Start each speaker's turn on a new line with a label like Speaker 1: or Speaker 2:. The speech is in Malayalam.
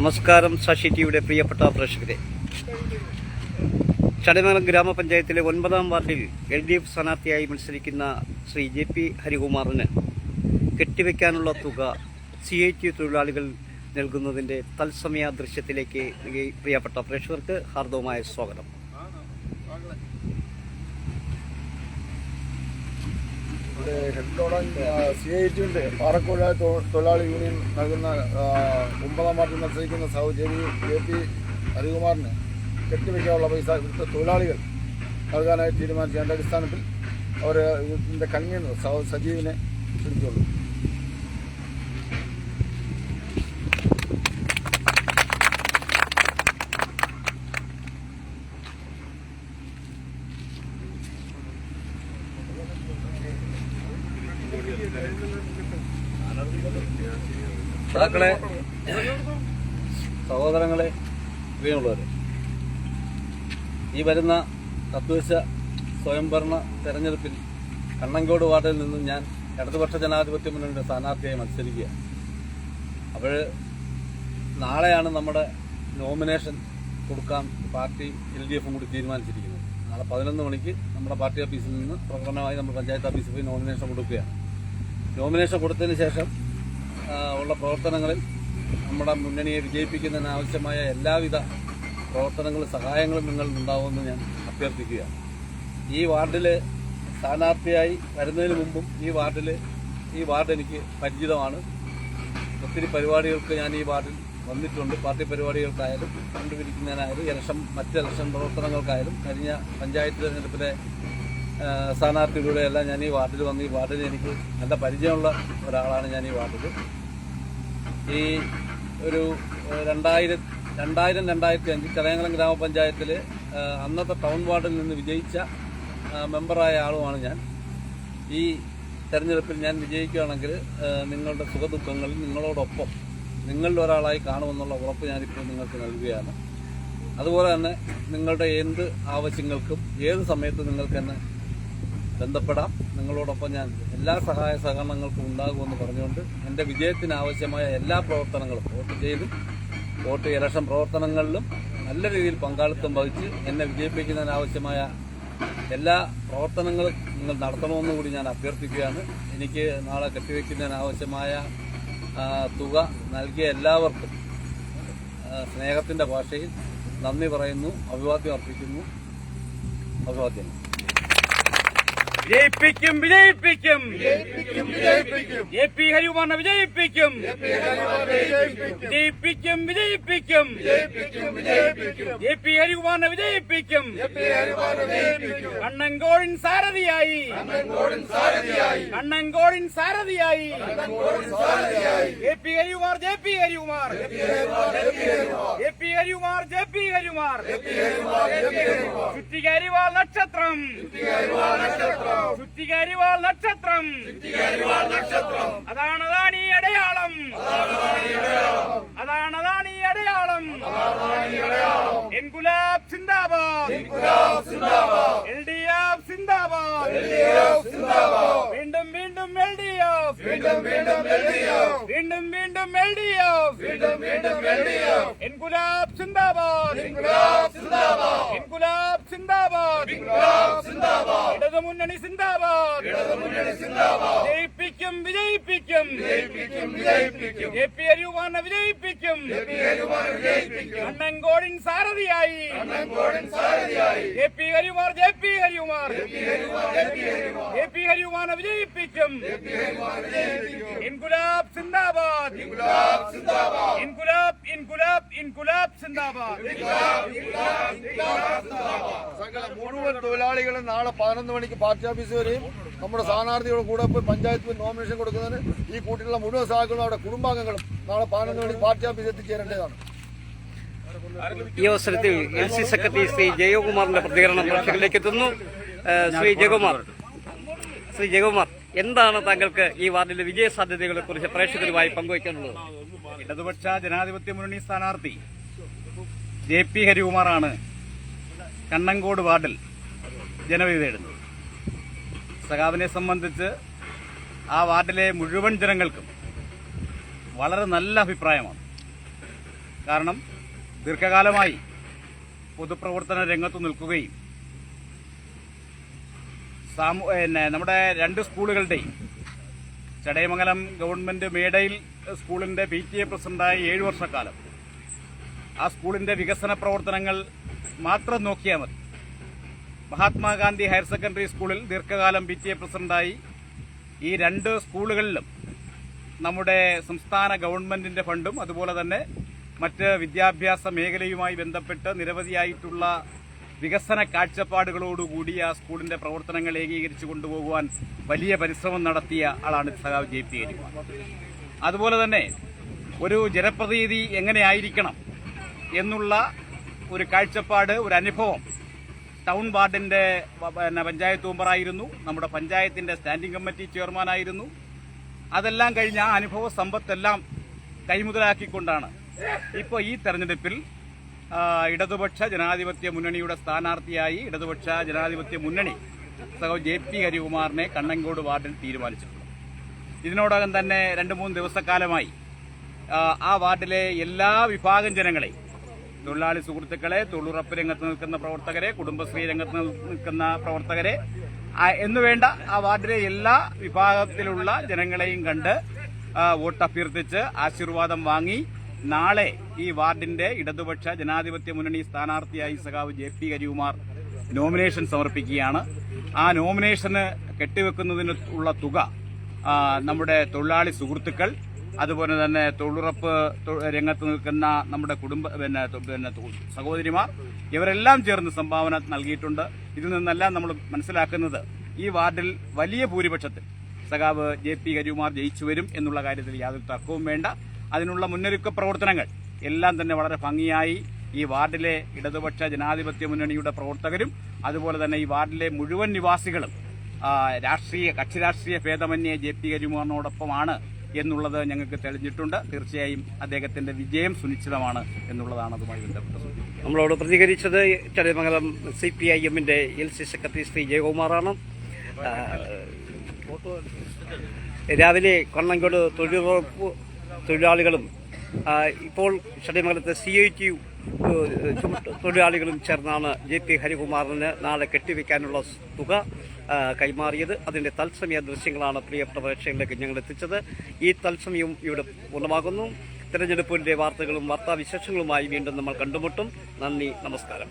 Speaker 1: നമസ്കാരം സാക്ഷി ടിവിയുടെ പ്രിയപ്പെട്ട പ്രേക്ഷകരെ. ചടയമംഗലം ഗ്രാമപഞ്ചായത്തിലെ ഒൻപതാം വാർഡിൽ എൽ ഡി എഫ് സ്ഥാനാർത്ഥിയായി മത്സരിക്കുന്ന ശ്രീ ജെ പി ഹരികുമാറിന് കെട്ടിവെക്കാനുള്ള തുക സി ഐ ടി തൊഴിലാളികൾ നൽകുന്നതിന്റെ തത്സമയ ദൃശ്യത്തിലേക്ക് പ്രിയപ്പെട്ട പ്രേക്ഷകർക്ക് ഹാർദവമായ സ്വാഗതം.
Speaker 2: ഹെഡ്ലോടൻ സി ഐ ടിയുടെ പാറക്കോട് തൊഴിലാളി യൂണിയൻ നൽകുന്ന ഒമ്പതാം വാർഡിൽ മത്സരിക്കുന്ന സഹോദരി കെ പി ഹരികുമാറിന് കെട്ടിവെക്കാനുള്ള പൈസ ഇവിടുത്തെ തൊഴിലാളികൾ നൽകാനായി തീരുമാനിച്ചതിന്റെ അടിസ്ഥാനത്തിൽ അവർ ഇതിന്റെ കൺവീനർ സജീവിനെ ക്ഷണിച്ചുള്ളൂ
Speaker 1: സഹാക്കളെ സഹോദരങ്ങളെ വീണുള്ളവരെ ഈ വരുന്ന തദ്ദേശ സ്വയംഭരണ തെരഞ്ഞെടുപ്പിൽ കണ്ണങ്കോട് വാർഡിൽ നിന്നും ഞാൻ ഇടതുപക്ഷ ജനാധിപത്യ മുന്നണിയുടെ സ്ഥാനാർത്ഥിയായി മത്സരിക്കുക അപ്പോൾ നാളെയാണ് നമ്മുടെ നോമിനേഷൻ കൊടുക്കാൻ പാർട്ടി എൽ ഡി എഫും കൂടി തീരുമാനിച്ചിരിക്കുന്നത്. നാളെ പതിനൊന്ന് മണിക്ക് നമ്മുടെ പാർട്ടി ഓഫീസിൽ നിന്ന് പ്രകടനമായി നമ്മൾ പഞ്ചായത്ത് ഓഫീസിൽ പോയി നോമിനേഷൻ കൊടുക്കുകയാണ്. നോമിനേഷൻ കൊടുത്തതിന് ശേഷം ഉള്ള പ്രവർത്തനങ്ങളിൽ നമ്മുടെ മുന്നണിയെ വിജയിപ്പിക്കുന്നതിന് ആവശ്യമായ എല്ലാവിധ പ്രവർത്തനങ്ങളും സഹായങ്ങളും നിങ്ങളിൽ ഉണ്ടാവുമെന്ന് ഞാൻ അഭ്യർത്ഥിക്കുകയാണ്. ഈ വാർഡിൽ സ്ഥാനാർത്ഥിയായി വരുന്നതിന് മുമ്പും ഈ വാർഡിൽ ഈ വാർഡ് എനിക്ക് പരിചിതമാണ്. ഒത്തിരി പരിപാടികൾക്ക് ഞാൻ ഈ വാർഡിൽ വന്നിട്ടുണ്ട്. പാർട്ടി പരിപാടികൾക്കായാലും കണ്ടുപിടിക്കുന്നതിനായാലും ഇലക്ഷൻ മറ്റ് ഇലക്ഷൻ പ്രവർത്തനങ്ങൾക്കായാലും കഴിഞ്ഞ പഞ്ചായത്ത് തിരഞ്ഞെടുപ്പിലെ സ്ഥാനാർത്ഥികളുടെയെല്ലാം ഞാൻ ഈ വാർഡിൽ വന്ന് ഈ വാർഡിൽ എനിക്ക് നല്ല പരിചയമുള്ള ഒരാളാണ് ഞാൻ ഈ വാർഡിൽ ഈ ഒരു രണ്ടായിരം രണ്ടായിരം രണ്ടായിരത്തി അഞ്ച് ചടയങ്കലം ഗ്രാമപഞ്ചായത്തിൽ അന്നത്തെ ടൗൺ വാർഡിൽ നിന്ന് വിജയിച്ച മെമ്പറായ ആളുമാണ് ഞാൻ. ഈ തെരഞ്ഞെടുപ്പിൽ ഞാൻ വിജയിക്കുകയാണെങ്കിൽ നിങ്ങളുടെ സുഖദുഃഖങ്ങളിൽ നിങ്ങളോടൊപ്പം നിങ്ങളിൽ ഒരാളായി കാണുമെന്നുള്ള ഉറപ്പ് ഞാനിപ്പോൾ നിങ്ങൾക്ക് നൽകുകയാണ്. അതുപോലെ തന്നെ നിങ്ങളുടെ എന്ത് ആവശ്യങ്ങൾക്കും ഏത് സമയത്തും നിങ്ങൾക്ക് എന്നെ ബന്ധപ്പെടാം. നിങ്ങളോടൊപ്പം ഞാൻ എല്ലാ സഹായ സഹകരണങ്ങൾക്കും ഉണ്ടാകുമെന്ന് പറഞ്ഞുകൊണ്ട് എന്റെ വിജയത്തിനാവശ്യമായ എല്ലാ പ്രവർത്തനങ്ങളും വോട്ട് ചെയ്ത് വോട്ട് ഇലക്ഷൻ പ്രവർത്തനങ്ങളിലും നല്ല രീതിയിൽ പങ്കാളിത്തം വഹിച്ച് എന്നെ വിജയിപ്പിക്കുന്നതിനാവശ്യമായ എല്ലാ പ്രവർത്തനങ്ങളും നിങ്ങൾ നടത്തണമെന്ന് കൂടി ഞാൻ അഭ്യർത്ഥിക്കുകയാണ്. എനിക്ക് നാളെ കെട്ടിവെക്കുന്നതിനാവശ്യമായ തുക നൽകിയ എല്ലാവർക്കും സ്നേഹത്തിന്റെ ഭാഷയിൽ നന്ദി പറയുന്നു അഭിവാദ്യം അർപ്പിക്കുന്നു. അഭിവാദ്യം.
Speaker 3: വിജയിപ്പിക്കും വിജയിപ്പിക്കും എ പി ഹരികുമാറിനെ വിജയിപ്പിക്കും വിജയിപ്പിക്കും വിജയിപ്പിക്കും എ പി ഹരികുമാറിനെ വിജയിപ്പിക്കും കണ്ണങ്കോടിൻ സാരഥിയായി കണ്ണങ്കോടിൻ സാരഥിയായി A P Harikumar J P Harikumar A P Harikumar J P Harikumar ചുറ്റികരിവാൾ നക്ഷത്രം ചുറ്റികരിവാൾ നക്ഷത്രം. അതാണ് അതാണ് ഈ അടയാളം. അതാണ് അതാണ് ഈ അടയാളം. എൻ ഗുലാബ് സിന്ദാബാദ്. എൽ ഡി എഫ് സിന്ദാബാദ്. വീണ്ടും വീണ്ടും എൽ ഡി എഫ് വീണ്ടും വീണ്ടും എൽ ഡി എഫ് വീണ്ടും വീണ്ടും എൽ ഡി വീണ്ടും വീണ്ടും എൽ ഡി എഫ് എൻ ഗുലാബ് സിന്ദാബാദ്. എൻ ഇൻകുലാബ് സിന്ദാബാദ്. ഇടതുമുന്നണി സിന്ദാബാദ്. ജയിപ്പിക്കും വിജയിപ്പിക്കും എ പി അരിയുമാറിനെ വിജയിപ്പിക്കും അണ്ണങ്കോടിൻ സാരഥിയായി A P Harikumar J P Harikumar A P ഹരികുമാറിനെ വിജയിപ്പിക്കും ഇൻകുലാബ് സിന്ദാബാദ് ഇൻകുലാബ് ഇൻകുലാബ് ഇൻകുലാബ് സിന്ദാബാദ്.
Speaker 2: സകല മുഴുവൻ തൊഴിലാളികളും നാളെ പതിനൊന്ന് മണിക്ക് പാർട്ടി ഓഫീസ് വരെയും നമ്മുടെ സ്ഥാനാർത്ഥികളുടെ കൂടെ പോയി പഞ്ചായത്തിൽ നോമിനേഷൻ കൊടുക്കുന്നതിന് ഈ കൂട്ടിലുള്ള മുഴുവൻ സഹാക്കളും അവിടെ കുടുംബാംഗങ്ങളും നാളെ പതിനൊന്ന് മണിക്ക് പാർട്ടി ഓഫീസ് എത്തിച്ചേരേണ്ടതാണ്.
Speaker 1: ഈ അവസരത്തിൽ എൽ സി സെക്രട്ടറി ശ്രീ ജയകുമാറിന്റെ പ്രതികരണം പ്രേക്ഷകരിലേക്ക് എത്തുന്നു. ശ്രീ ജയകുമാർ ശ്രീ ജയകുമാർ എന്താണ് താങ്കൾക്ക് ഈ വാർഡിലെ വിജയ സാധ്യതകളെ കുറിച്ച് പ്രേക്ഷകരുമായി പങ്കുവയ്ക്കാനുള്ളത്?
Speaker 3: ഇടതുപക്ഷ ജനാധിപത്യ മുന്നണി സ്ഥാനാർത്ഥി ജെ പി ഹരികുമാറാണ് കണ്ണങ്കോട് വാർഡിൽ ജനവിധി തേടുന്നത്. സഖാവിനെ സംബന്ധിച്ച് ആ വാർഡിലെ മുഴുവൻ ജനങ്ങൾക്കും വളരെ നല്ല അഭിപ്രായമാണ്. കാരണം ദീർഘകാലമായി പൊതുപ്രവർത്തന രംഗത്തു നിൽക്കുകയും സാമൂ പിന്നെ നമ്മുടെ രണ്ട് സ്കൂളുകളുടെയും ചടയമംഗലം ഗവൺമെന്റ് മേടയിൽ സ്കൂളിന്റെ പി ടി എ പ്രസിഡന്റായി ഏഴു വർഷക്കാലം. ആ സ്കൂളിന്റെ വികസന പ്രവർത്തനങ്ങൾ മാത്രം നോക്കിയാൽ മതി. മഹാത്മാഗാന്ധി ഹയർ സെക്കൻഡറി സ്കൂളിൽ ദീർഘകാലം പി ടി എ പ്രസിഡന്റായി. ഈ രണ്ട് സ്കൂളുകളിലും നമ്മുടെ സംസ്ഥാന ഗവൺമെന്റിന്റെ ഫണ്ടും അതുപോലെ തന്നെ മറ്റ് വിദ്യാഭ്യാസ മേഖലയുമായി ബന്ധപ്പെട്ട് നിരവധിയായിട്ടുള്ള വികസന കാഴ്ചപ്പാടുകളോടുകൂടി ആ സ്കൂളിന്റെ പ്രവർത്തനങ്ങൾ ഏകീകരിച്ചു കൊണ്ടുപോകുവാൻ വലിയ പരിശ്രമം നടത്തിയ ആളാണ് സഖാവ് ജെ പി അരികുമാർ അതുപോലെ തന്നെ ഒരു ജനപ്രതിനിധി എങ്ങനെയായിരിക്കണം എന്നുള്ള ഒരു കാഴ്ചപ്പാട് ഒരു അനുഭവം ടൗൺ വാർഡിന്റെ പിന്നെ പഞ്ചായത്ത് മെമ്പറായിരുന്നു നമ്മുടെ പഞ്ചായത്തിന്റെ സ്റ്റാൻഡിംഗ് കമ്മിറ്റി ചെയർമാനായിരുന്നു അതെല്ലാം കഴിഞ്ഞ് ആ അനുഭവ സമ്പത്തെല്ലാം കൈമുതലാക്കിക്കൊണ്ടാണ് ഇപ്പോൾ ഈ തെരഞ്ഞെടുപ്പിൽ ഇടതുപക്ഷ ജനാധിപത്യ മുന്നണിയുടെ സ്ഥാനാർത്ഥിയായി ഇടതുപക്ഷ ജനാധിപത്യ മുന്നണി സഹോ ജെ പി ഹരികുമാറിനെ കണ്ണങ്കോട് വാർഡിൽ തീരുമാനിച്ചിട്ടുണ്ട്. ഇതിനോടകം തന്നെ രണ്ട് മൂന്ന് ദിവസക്കാലമായി ആ, വാർഡിലെ എല്ലാ വിഭാഗം ജനങ്ങളെയും തൊഴിലാളി സുഹൃത്തുക്കളെ തൊഴിലുറപ്പ് രംഗത്ത് നിൽക്കുന്ന പ്രവർത്തകരെ കുടുംബശ്രീ രംഗത്ത് നിൽക്കുന്ന പ്രവർത്തകരെ എന്നുവേണ്ട ആ വാർഡിലെ എല്ലാ വിഭാഗത്തിലുള്ള ജനങ്ങളെയും കണ്ട് വോട്ടഭ്യർത്ഥിച്ച് ആശീർവാദം വാങ്ങി നാളെ ഈ വാർഡിന്റെ ഇടതുപക്ഷ ജനാധിപത്യ മുന്നണി സ്ഥാനാർത്ഥിയായി സഖാവ് ജെ പി ഹരികുമാർ നോമിനേഷൻ സമർപ്പിക്കുകയാണ്. ആ നോമിനേഷന് കെട്ടിവെക്കുന്നതിന് ഉള്ള തുക നമ്മുടെ തൊഴിലാളി സുഹൃത്തുക്കൾ അതുപോലെ തന്നെ തൊഴിലുറപ്പ് രംഗത്ത് നിൽക്കുന്ന നമ്മുടെ കുടുംബ പിന്നെ പിന്നെ സഹോദരിമാർ ഇവരെല്ലാം ചേർന്ന് സംഭാവന നൽകിയിട്ടുണ്ട്. ഇതിൽ നിന്നെല്ലാം നമ്മൾ മനസ്സിലാക്കുന്നത് ഈ വാർഡിൽ വലിയ ഭൂരിപക്ഷത്തിൽ സഖാവ് ജെ പി ഹരികുമാർ ജയിച്ചു വരും എന്നുള്ള കാര്യത്തിൽ യാതൊരു തർക്കവും വേണ്ട. അതിനുള്ള മുന്നൊരുക്ക പ്രവർത്തനങ്ങൾ. എല്ലാം തന്നെ വളരെ ഭംഗിയായി ഈ വാർഡിലെ ഇടതുപക്ഷ ജനാധിപത്യ മുന്നണിയുടെ പ്രവർത്തകരും അതുപോലെ തന്നെ ഈ വാർഡിലെ മുഴുവൻ നിവാസികളും രാഷ്ട്രീയ കക്ഷി രാഷ്ട്രീയ ഭേദമന്യേ ജെ പി ഹരിമോഹനോടൊപ്പമാണ് എന്നുള്ളത് ഞങ്ങൾക്ക് തെളിഞ്ഞിട്ടുണ്ട്. തീർച്ചയായും അദ്ദേഹത്തിന്റെ വിജയം സുനിശ്ചിതമാണ് എന്നുള്ളതാണ് അതുമായി ബന്ധപ്പെട്ട്
Speaker 4: നമ്മളോട് പ്രതികരിച്ചത് ചടയമംഗലം സി പി ഐ എമ്മിന്റെ എൽ സി സെക്രട്ടറി ശ്രീ ജയകുമാറാണ്. രാവിലെ കൊണ്ണങ്കോട് തൊഴിലുറപ്പ് തൊഴിലാളികളും ഇപ്പോൾ ചടയമംഗലത്തെ സി ഐ ടി തൊഴിലാളികളും ചേർന്നാണ് ജെ പി ഹരികുമാറിന് നാളെ കെട്ടിവെക്കാനുള്ള തുക കൈമാറിയത്. അതിന്റെ തത്സമയ ദൃശ്യങ്ങളാണ് പ്രിയപ്പെട്ട പ്രേക്ഷകരിലേക്ക് ഞങ്ങൾ എത്തിച്ചത്. ഈ തത്സമയവും ഇവിടെ പൂർണമാകുന്നു. തെരഞ്ഞെടുപ്പിന്റെ വാർത്തകളും വാർത്താവിശേഷങ്ങളുമായി വീണ്ടും നമ്മൾ കണ്ടുമുട്ടും. നന്ദി നമസ്കാരം.